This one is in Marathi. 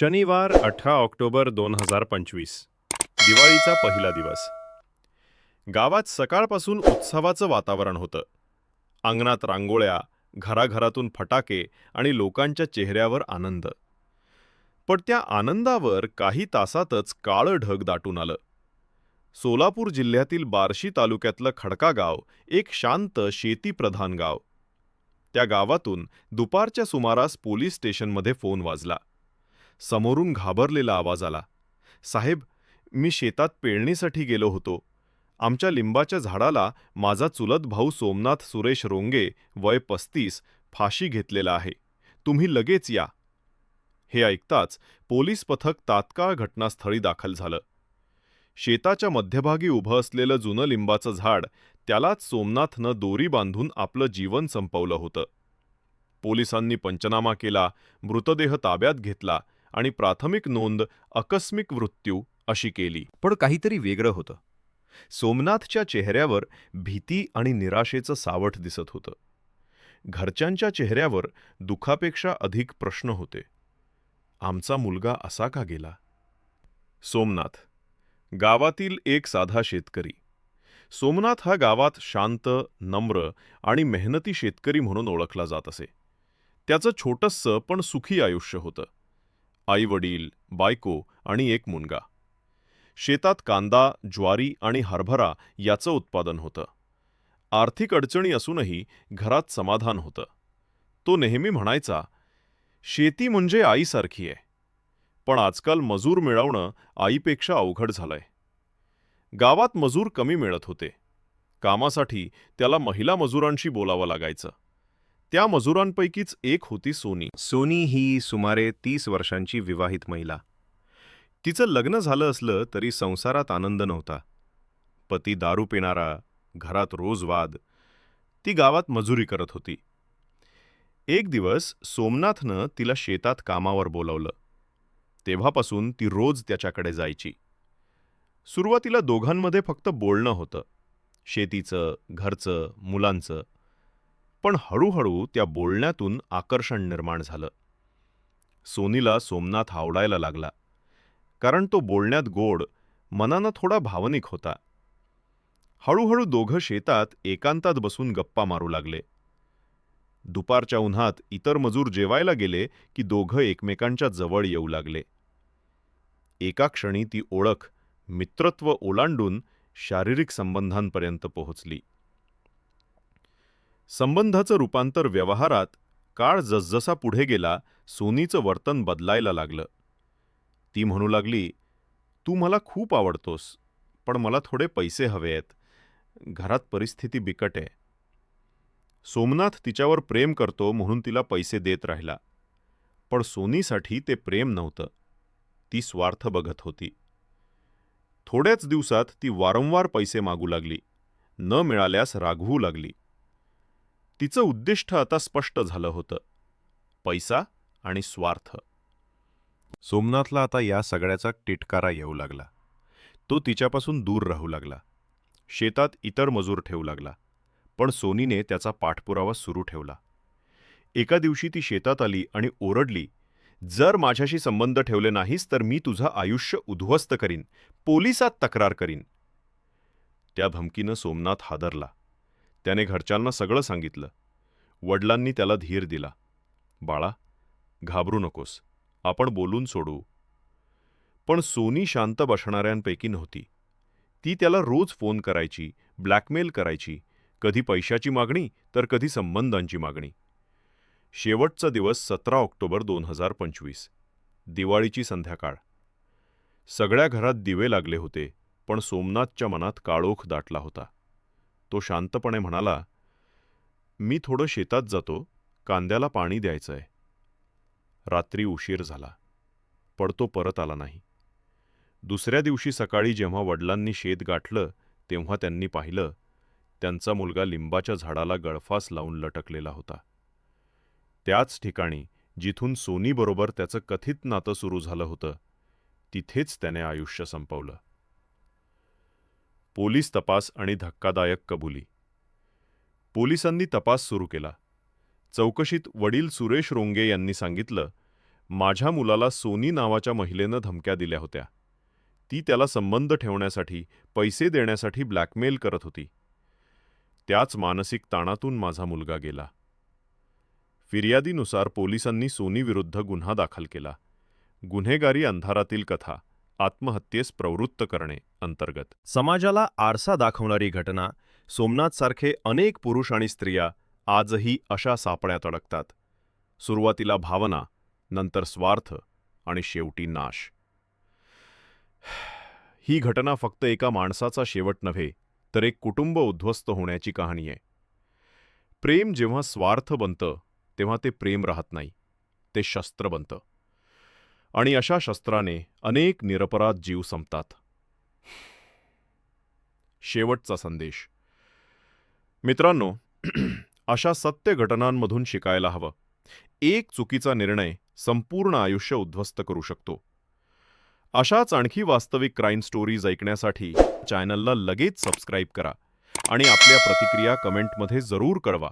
शनिवार अठरा ऑक्टोबर दोन हजार पंचवीस दिवाळीचा पहिला दिवस. गावात सकाळपासून उत्सवाचं वातावरण होतं. अंगणात रांगोळ्या घराघरातून फटाके आणि लोकांच्या चेहऱ्यावर आनंद. पण त्या आनंदावर काही तासातच काळं ढग दाटून आलं. सोलापूर जिल्ह्यातील बार्शी तालुक्यातलं खडका गाव एक शांत शेतीप्रधान गाव. त्या गावातून दुपारच्या सुमारास पोलीस स्टेशनमध्ये फोन वाजला. समोरून घाबरलेला आवाज आला. साहेब मी शेतात पेरणीसाठी गेलो होतो. आमच्या लिंबाच्या झाडाला माझा चुलत भाऊ सोमनाथ सुरेश रोंगे वय पस्तीस फाशी घेतलेला आहे. तुम्ही लगेच या. हे ऐकताच पोलीस पथक तात्काळ घटनास्थळी दाखल झालं. शेताच्या मध्यभागी उभं असलेलं जुनं लिंबाचं झाड त्यालाच सोमनाथनं दोरी बांधून आपलं जीवन संपवलं होतं. पोलिसांनी पंचनामा केला मृतदेह ताब्यात घेतला आणि प्राथमिक नोंद आकस्मिक मृत्यू अशी केली. पण काहीतरी वेगळं होतं. सोमनाथच्या चेहऱ्यावर भीती आणि निराशेचं सावट दिसत होतं. घरच्यांच्या चेहऱ्यावर दुखापेक्षा अधिक प्रश्न होते. आमचा मुलगा असा का गेला? सोमनाथ गावातील एक साधा शेतकरी. सोमनाथ हा गावात शांत नम्र आणि मेहनती शेतकरी म्हणून ओळखला जात असे. त्याचं छोटंसं पण सुखी आयुष्य होतं. आई वडील बायको आणि एक मुलगा. शेतात कांदा ज्वारी आणि हरभरा याचं उत्पादन होतं. आर्थिक अडचणी असूनही घरात समाधान होतं. तो नेहमी म्हणायचा शेती म्हणजे आईसारखी आहे. पण आजकाल मजूर मिळवणं आईपेक्षा अवघड झालंय. गावात मजूर कमी मिळत होते. कामासाठी त्याला महिला मजुरांशी बोलावं लागायचं. त्या मजुरांपैकीच एक होती सोनी. सोनी ही सुमारे तीस वर्षांची विवाहित महिला. तिचं लग्न झालं असलं तरी संसारात आनंद नव्हता. पती दारू पिणारा घरात रोज वाद ती गावात मजुरी करत होती. एक दिवस सोमनाथनं तिला शेतात कामावर बोलावलं. तेव्हापासून ती रोज त्याच्याकडे जायची. सुरुवातीला दोघांमध्ये फक्त बोलणं होतं. शेतीचं घरचं मुलांचं. पण हळूहळू त्या बोलण्यातून आकर्षण निर्माण झालं. सोनीला सोमनाथ आवडायला लागला. कारण तो बोलण्यात गोड मनानं थोडा भावनिक होता. हळूहळू दोघं शेतात एकांतात बसून गप्पा मारू लागले. दुपारच्या उन्हात इतर मजूर जेवायला गेले की दोघं एकमेकांच्या जवळ येऊ लागले. एका क्षणी ती ओळख मित्रत्व ओलांडून शारीरिक संबंधांपर्यंत पोहोचली. संबंधाचं रूपांतर व्यवहारात काळ जसजसा पुढे गेला सोनीचं वर्तन बदलायला लागलं. ती म्हणू लागली तू मला खूप आवडतोस पण मला थोडे पैसे हवे आहेत. घरात परिस्थिती बिकट आहे. सोमनाथ तिच्यावर प्रेम करतो म्हणून तिला पैसे देत राहिला. पण सोनीसाठी ते प्रेम नव्हतं. ती स्वार्थ बघत होती. थोड्याच दिवसात ती वारंवार पैसे मागू लागली. न मिळाल्यास रागवू लागली. तिचं उद्दिष्ट आता स्पष्ट झालं होतं. पैसा आणि स्वार्थ. सोमनाथला आता या सगळ्याचा टिटकारा येऊ लागला. तो तिच्यापासून दूर राहू लागला. शेतात इतर मजूर ठेवू लागला. पण सोनीने त्याचा पाठपुरावा सुरू ठेवला. एका दिवशी ती शेतात आली आणि ओरडली जर माझ्याशी संबंध ठेवले नाहीस तर मी तुझं आयुष्य उद्ध्वस्त करीन पोलिसात तक्रार करीन. त्या धमकीनं सोमनाथ हादरला. त्याने घरच्यांना सगळं सांगितलं. वडिलांनी त्याला धीर दिला. बाळा घाबरू नकोस. आपण बोलून सोडू. पण सोनी शांत बसणाऱ्यांपैकी नव्हती. ती त्याला रोज फोन करायची ब्लॅकमेल करायची कधी पैशाची मागणी तर कधी संबंधांची मागणी. शेवटचा दिवस सतरा ऑक्टोबर दोन हजार पंचवीस. दिवाळीची संध्याकाळ. सगळ्या घरात दिवे लागले होते पण सोमनाथच्या मनात काळोख दाटला होता. तो शांतपणे म्हणाला मी थोडं शेतात जातो कांद्याला पाणी द्यायचं आहे रात्री उशीर झाला पण तो परत आला नाही. दुसऱ्या दिवशी सकाळी जेव्हा वडिलांनी शेत गाठलं तेव्हा त्यांनी पाहिलं त्यांचा मुलगा लिंबाच्या झाडाला गळफास लावून लटकलेला होता. त्याच ठिकाणी जिथून सोनीबरोबर त्याचं कथित नातं सुरू झालं होतं तिथेच त्याने आयुष्य संपवलं. पोलीस तपास आणि धक्कादायक कबुली. पोलिसांनी तपास सुरू केला. चौकशीत वडील सुरेश रोंगे यांनी सांगितलं माझ्या मुलाला सोनी नावाच्या महिलेनं धमक्या दिल्या होत्या. ती त्याला संबंध ठेवण्यासाठी पैसे देण्यासाठी ब्लॅकमेल करत होती. त्याच मानसिक ताणातून माझा मुलगा गेला. फिर्यादीनुसार पोलिसांनी सोनीविरुद्ध गुन्हा दाखल केला. गुन्हेगारी अंधारातील कथा. आत्महत्येस प्रवृत्त करणे अंतर्गत. समाजाला आरसा दाखवणारी घटना सोमनाथसारखे अनेक पुरुष आणि स्त्रिया आजही अशा सापळ्यात अडकतात. सुरुवातीला भावना नंतर स्वार्थ आणि शेवटी नाश. ही घटना फक्त एका माणसाचा शेवट नव्हे तर एक कुटुंब उद्ध्वस्त होण्याची कहाणी आहे. प्रेम जेव्हा स्वार्थ बनतं तेव्हा ते प्रेम राहत नाही ते शस्त्र बनतं. आणि अशा शस्त्राने अनेक निरपराध जीव संपतात. शेवटचा संदेश. मित्रांनो अशा सत्य घटनांमधून शिकायला हवं. एक चुकीचा निर्णय संपूर्ण आयुष्य उद्ध्वस्त करू शकतो. अशाच आणखी वास्तविक क्राईम स्टोरीज ऐकण्यासाठी चॅनलला लगेच सबस्क्राईब करा आणि आपल्या प्रतिक्रिया कमेंटमध्ये जरूर कळवा.